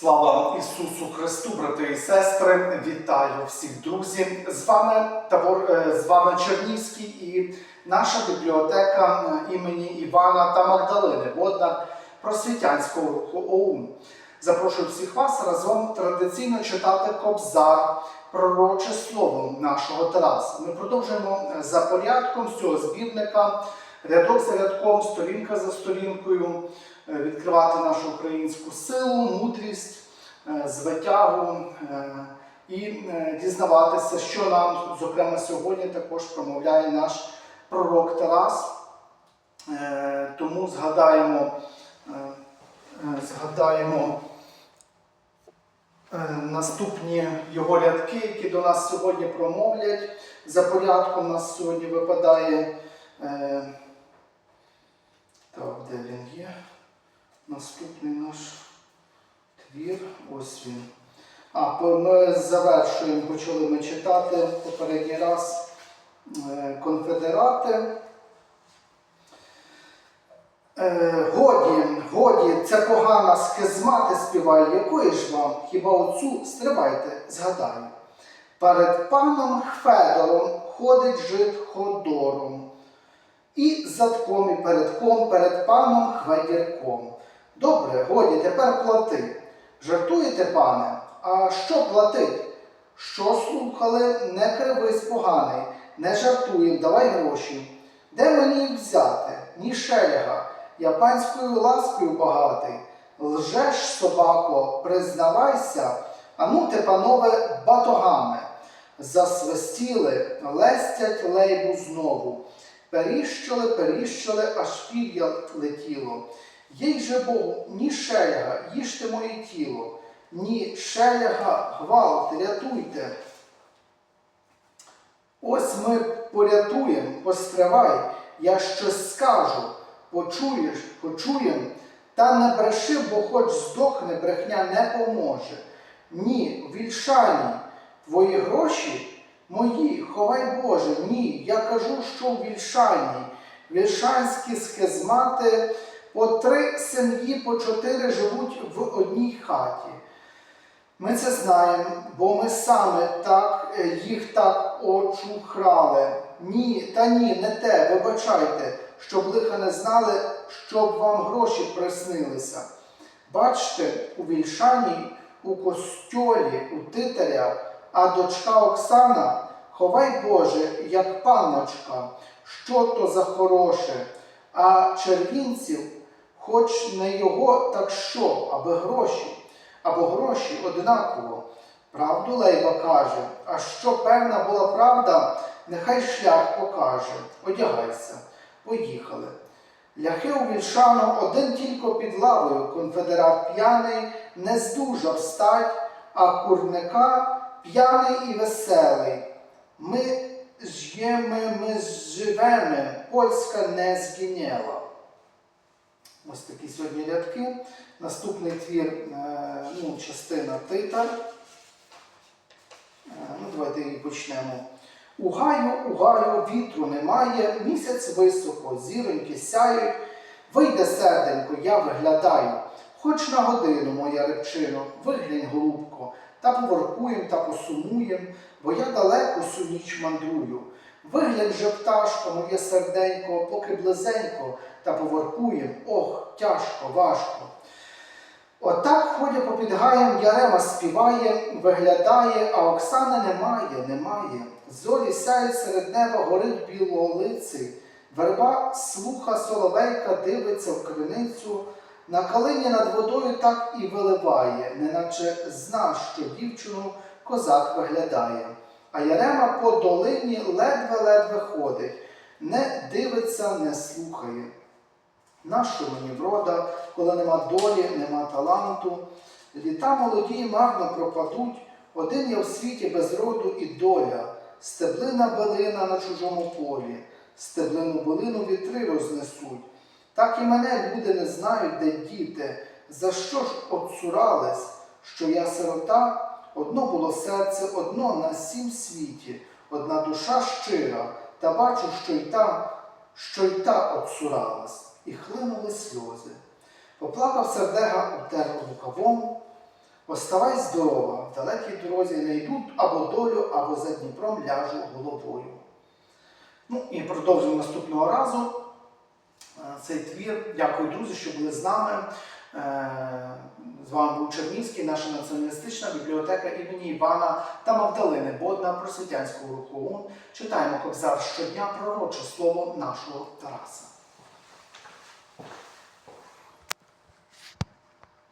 Слава Ісусу Христу, брати і сестри! Вітаю всіх друзів! З вами табор, е, з вами Чернівський і наша бібліотека е, імені Івана та Магдалини, водна просвітянського руху. Запрошую всіх вас разом традиційно читати Кобзар, пророче слово нашого Тараса. Ми продовжуємо е, за порядком з цього збірника, рядок за рядком, сторінка за сторінкою відкривати нашу українську силу, мудрість, е, звитягу е, і е, дізнаватися, що нам, зокрема, сьогодні також промовляє наш пророк Тарас. Е, Тому згадаємо, е, е, згадаємо е, наступні його рядки, які до нас сьогодні промовлять. За порядком нас сьогодні випадає. е, Так, де він є? Наступний наш твір. Ось він. А, ми завершуємо, почали ми читати попередній раз е, конфедерати. Е, годі, годі, це погана схизмати співає, якої ж вам, хіба оцю стривайте, згадаю. Перед паном Хфедором ходить жит Ходором, і задком, і передком, перед паном Хведірком. Добре, годі, тепер плати. Жартуєте, пане? А що платить? Що слухали, не кривись поганий, не жартуєм, давай гроші. Де мені їх взяти? Ні шельга, я панською ласкою багатий. Лжеш, собако, признавайся, а ну ти, панове, батогами. Засвистіли, лестять лейбу знову. Періщили, періщили, аж пір'я летіло. Їй же Богу, ні шельга, їжте моє тіло, ні шельга, гвалт, рятуйте. Ось ми порятуємо, постривай, я щось скажу, почуєш, почуєм, та не бреши, бо хоч здохне, брехня не поможе. Ні, вільшані, твої гроші мої, ховай Боже, ні, я кажу, що в вільшані, вільшанські схизмати, по три сім'ї, по чотири живуть в одній хаті. Ми це знаємо, бо ми саме так, е, їх так очухрали. Ні, та ні, не те, вибачайте, щоб лиха не знали, щоб вам гроші приснилися. Бачте, у вільшані, у костьолі, у титаря, а дочка Оксана, ховай Боже, як панночка, що то за хороше, а червінців, хоч не його, так що, аби гроші або гроші однаково. Правду Лейба каже, а що певна була правда, нехай шлях покаже. Одягайся, поїхали. Ляхи у Вільшану один тільки під лавою, конфедерат п'яний, не здужав стать, а курника п'яний і веселий. Ми ж'ємо, ми живемо, польська не згиняла. Ось такі сьогодні рядки. Наступний твір, е, ну, частина титар. Е, Ну, давайте її почнемо. У гаю, у гаю вітру немає, місяць високо, зіроньки сяють. Вийде серденько, я виглядаю. Хоч на годину, моя рибчино, виглянь, голубко, та поворкуєм, та посумуєм, бо я далеко всю ніч мандрую. Виглянь же, пташко, моє серденько, поки близенько, та поворкуєм, ох, тяжко, важко. Отак ходя попід гаєм, Ярема співає, виглядає, а Оксани немає, немає. Зорі сяють серед неба, горить білолиций. Верба слуха соловейка дивиться в криницю, на калині над водою так і виливає, неначе зна, що дівчину козак виглядає. А Ярема по долині ледве-ледве ходить, не дивиться, не слухає. Нащо мені врода, коли нема долі, нема таланту? Літа молоді марно пропадуть, один я в світі без роду і доля, стеблина билина на чужому полі, стеблину билину вітри рознесуть. Так і мене люди не знають, де діти, за що ж отцурались, що я сирота, одно було серце, одно на сім світі, одна душа щира, та бачу, що й та, що й та отцуралась і хлинули сльози. Поплакав сердега, утер рукавом, Оставай здорова, в далекій дорозі не йдуть або долю, або за Дніпром ляжу головою. Ну і продовжимо наступного разу е, цей твір. Дякую, друзі, що були з нами. Е, З вами був Чернівський, наша націоналістична бібліотека імені Івана та Магдалини Бодна просвітянського руху ОУН. Читаємо Кобзар щодня пророче слово нашого Тараса.